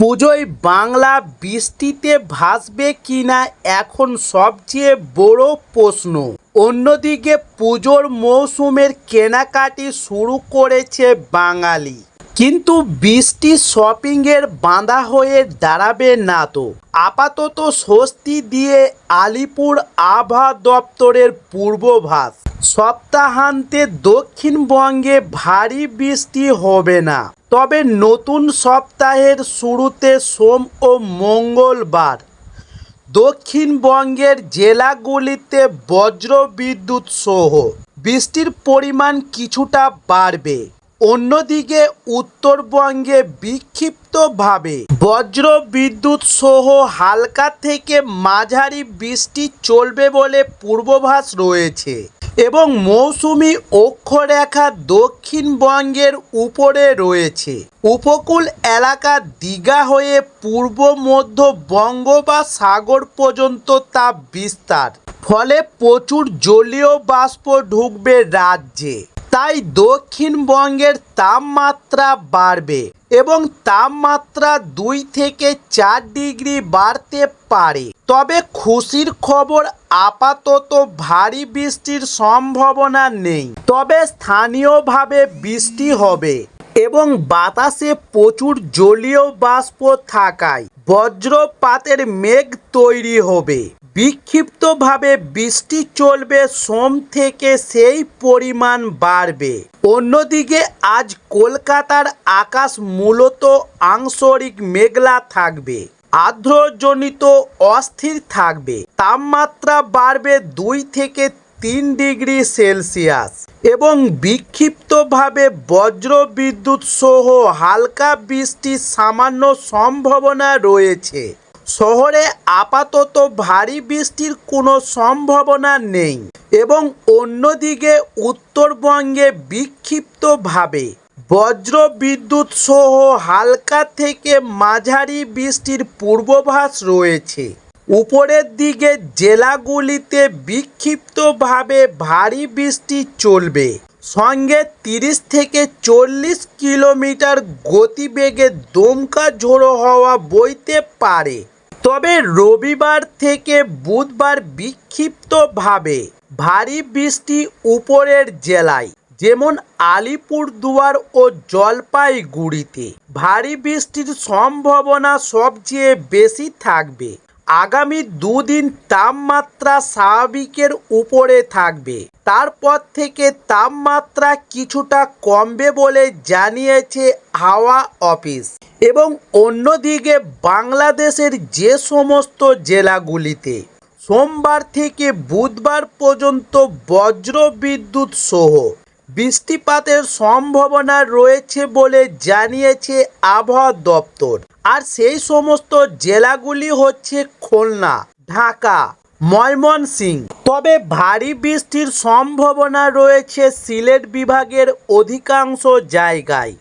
পুজোয় বাংলা বৃষ্টিতে ভাসবে কি না এখন সবচেয়ে বড় প্রশ্ন। অন্যদিকে পুজোর মৌসুমের কেনাকাটি শুরু করেছে বাঙালি। কিন্তু বৃষ্টি শপিংয়ের বাঁধা হয়ে দাঁড়াবে না তো। আপাতত স্বস্তি দিয়ে আলিপুর আবহাওয়া দপ্তরের পূর্বাভাস, সপ্তাহান্তে দক্ষিণবঙ্গে ভারী বৃষ্টি হবে না। তবে নতুন সপ্তাহের শুরুতে সোম ও মঙ্গলবার দক্ষিণবঙ্গের জেলাগুলিতে বজ্র বিদ্যুৎ সহ বৃষ্টির পরিমাণ কিছুটা বাড়বে। অন্যদিকে উত্তরবঙ্গে বিক্ষিপ্তভাবে বজ্র বিদ্যুৎ সহ হালকা থেকে মাঝারি বৃষ্টি চলবে বলে পূর্বাভাস রয়েছে এবং মৌসুমি অক্ষরেখা দক্ষিণবঙ্গের উপরে রয়েছে। উপকূল এলাকা দীঘা হয়ে পূর্ব, মধ্য বঙ্গ বা সাগর পর্যন্ত তা বিস্তার। ফলে প্রচুর জলীয় বাষ্প ঢুকবে রাজ্যে। তাই দক্ষিণবঙ্গের তাপমাত্রা বাড়বে এবং তাপমাত্রা দুই থেকে চার ডিগ্রি বাড়তে পারে। তবে খুশির খবর আপাতত ভারী বৃষ্টির সম্ভাবনা নেই। তবে স্থানীয়ভাবে বৃষ্টি হবে এবং বাতাসে প্রচুর জলীয় বাষ্প থাকায় বজ্রপাতের মেঘ তৈরি হবে। বিক্ষিপ্তভাবে বৃষ্টি চলবে, সোম থেকে সেই পরিমাণ বাড়বে। অন্যদিকে আজ কলকাতার আকাশ মূলত আংশরিক মেঘলা থাকবে, আর্দ্রজনিত অস্থির থাকবে। তাপমাত্রা বাড়বে দুই থেকে তিন ডিগ্রি সেলসিয়াস এবং বিক্ষিপ্তভাবে বজ্র বিদ্যুৎ সহ হালকা বৃষ্টির সামান্য সম্ভাবনা রয়েছে। শহরে আপাতত ভারী বৃষ্টির কোনো সম্ভাবনা নেই এবং অন্যদিকে উত্তরবঙ্গে বিক্ষিপ্তভাবে বজ্র বিদ্যুৎ সহ হালকা থেকে মাঝারি বৃষ্টির পূর্বাভাস রয়েছে। উপরের দিকে জেলাগুলিতে বিক্ষিপ্তভাবে ভারী বৃষ্টি চলবে। সঙ্গে তিরিশ থেকে চল্লিশ কিলোমিটার গতিবেগে দমকা ঝোড়ো হওয়া বইতে পারে। তবে রবিবার থেকে বুধবার বিক্ষিপ্তভাবে ভারী বৃষ্টি উপরের জেলায়, যেমন আলিপুরদুয়ার ও জলপাইগুড়িতে। ভারী বৃষ্টির সম্ভাবনা সবচেয়ে বেশি থাকবে। আগামী দুদিন তাপমাত্রা স্বাভাবিকের উপরে থাকবে। তারপর থেকে তাপমাত্রা কিছুটা কমবে বলে জানিয়েছে হাওয়া অফিস। এবং অন্যদিকে বাংলাদেশের যে সমস্ত জেলাগুলিতে সোমবার থেকে বুধবার পর্যন্ত বজ্র বিদ্যুৎ সহ বৃষ্টিপাতের সম্ভাবনা রয়েছে বলে জানিয়েছে আবহাওয়া দপ্তর। আর সেই সমস্ত জেলাগুলি হচ্ছে খুলনা, ঢাকা, ময়মনসিংহ। তবে ভারী বৃষ্টির সম্ভাবনা রয়েছে সিলেট বিভাগের অধিকাংশ জায়গায়।